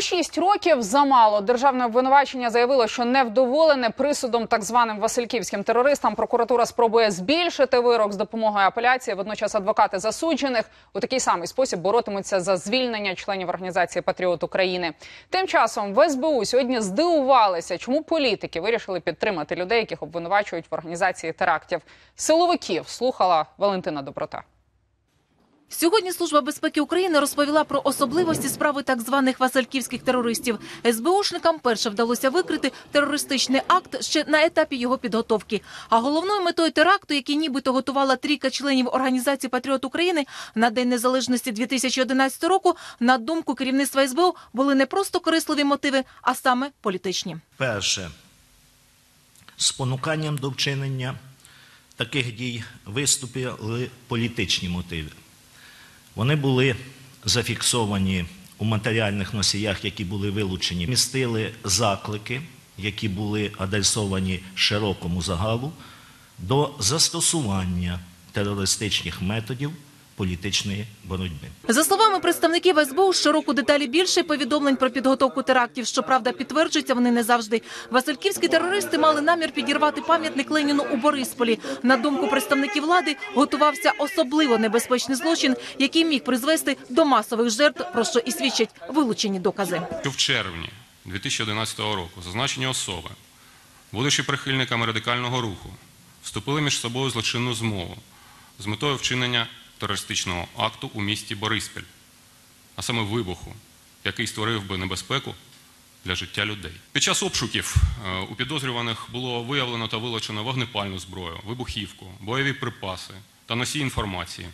Всього шість років замало. Державне обвинувачення заявило, що невдоволене присудом так званим васильківським терористам. Прокуратура спробує збільшити вирок з допомогою апеляції. Водночас адвокати засуджених у такий самий спосіб боротимуться за звільнення членів організації Патріот України. Тим часом в СБУ сьогодні здивувалися, чому політики вирішили підтримати людей, яких обвинувачують в організації терактів. Силовиків слухала Валентина Доброта. Сьогодні Служба безпеки України розповіла про особливості справи так званих васильківських терористів. СБУшникам перше вдалося викрити терористичний акт ще на етапі його підготовки. А головною метою теракту, який нібито готувала трійка членів організації Патріот України на День Незалежності 2011 року, на думку керівництва СБУ, були не просто корисливі мотиви, а саме політичні. Перше, спонуканням до вчинення таких дій виступили політичні мотиви. Вони були зафіксовані у матеріальних носіях, які були вилучені, містили заклики, які були адресовані широкому загалу, до застосування терористичних методів політичної боротьби. За словами представників СБУ, щороку деталі більше повідомлень про підготовку терактів. Щоправда, підтверджуються вони не завжди. Васильківські терористи мали намір підірвати пам'ятник Леніну у Борисполі. На думку представників влади, готувався особливо небезпечний злочин, який міг призвести до масових жертв, про що і свідчать вилучені докази. що в червні 2011 року зазначені особи, будучи прихильниками радикального руху, вступили між собою злочинну змову з метою вчинення терористичного акту у місті Бориспіль, а саме вибуху, який створив би небезпеку для життя людей. Під час обшуків е, у підозрюваних було виявлено та вилучено вогнепальну зброю, вибухівку, бойові припаси та носій інформації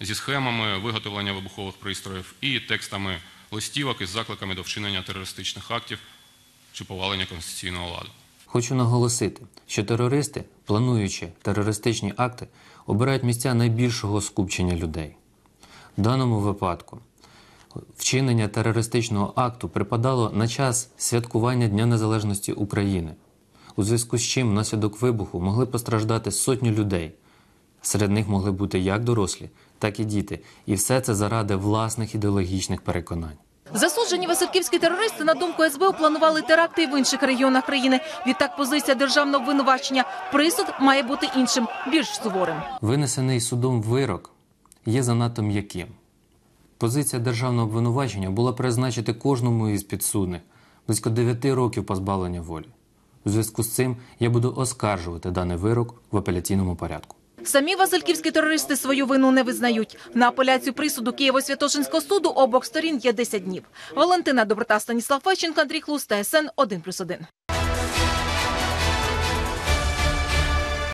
зі схемами виготовлення вибухових пристроїв і текстами листівок із закликами до вчинення терористичних актів чи повалення конституційного ладу. Хочу наголосити, що терористи, плануючи терористичні акти, обирають місця найбільшого скупчення людей. В даному випадку вчинення терористичного акту припадало на час святкування Дня Незалежності України, у зв'язку з чим внаслідок вибуху могли постраждати сотні людей. Серед них могли бути як дорослі, так і діти, і все це заради власних ідеологічних переконань. Засуджені васильківські терористи, на думку СБУ, планували теракти і в інших регіонах країни. Відтак позиція державного обвинувачення присуд має бути іншим, більш суворим. Винесений судом вирок є занадто м'яким. Позиція державного обвинувачення була призначити кожному із підсудних близько 9 років позбавлення волі. У зв'язку з цим я буду оскаржувати даний вирок в апеляційному порядку. Самі васильківські терористи свою вину не визнають. На апеляцію присуду Києво-Святошинського суду обох сторін є 10 днів. Валентина Доброта, Станіслав Фещенко, Андрій Хлус, ТСН 1+,1.